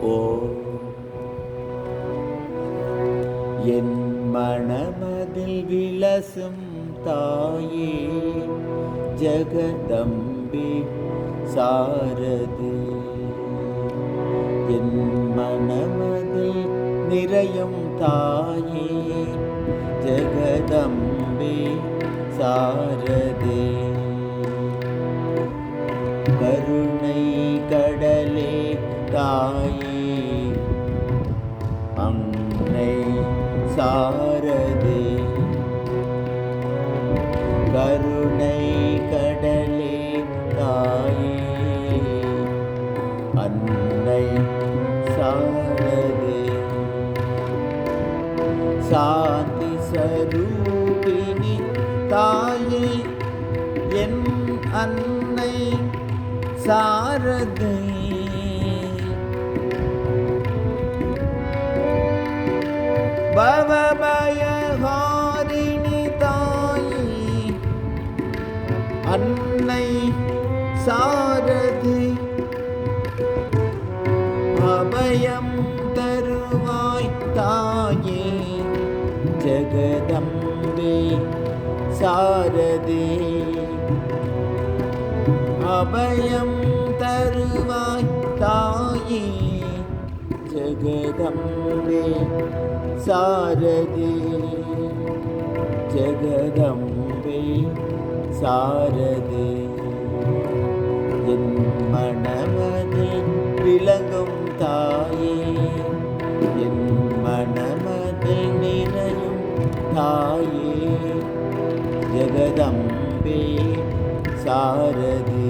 போ என் மணமதில் விளசும் தாயே ஜகதம்பி சாரதி. என் மணமதில் நிறையும் தாயே ஜகதம்பி சாரதே. கருணை கடலே தாயே शारदे करुणैकडले ताये अन्नै शारदे अन्ने ताये सा अन्नै सार अन्नै सारथि। अभयं तरुवाय् ताये जगदम्बे सारदे अभयं तरुवाय् ताये जगदम्बे सारदे जगदम्बे। சாரதே என் மனமதில் விளங்கும் தாயே என் மனமதில் நிறையும் தாயே ஜெகதம்பே சாரதே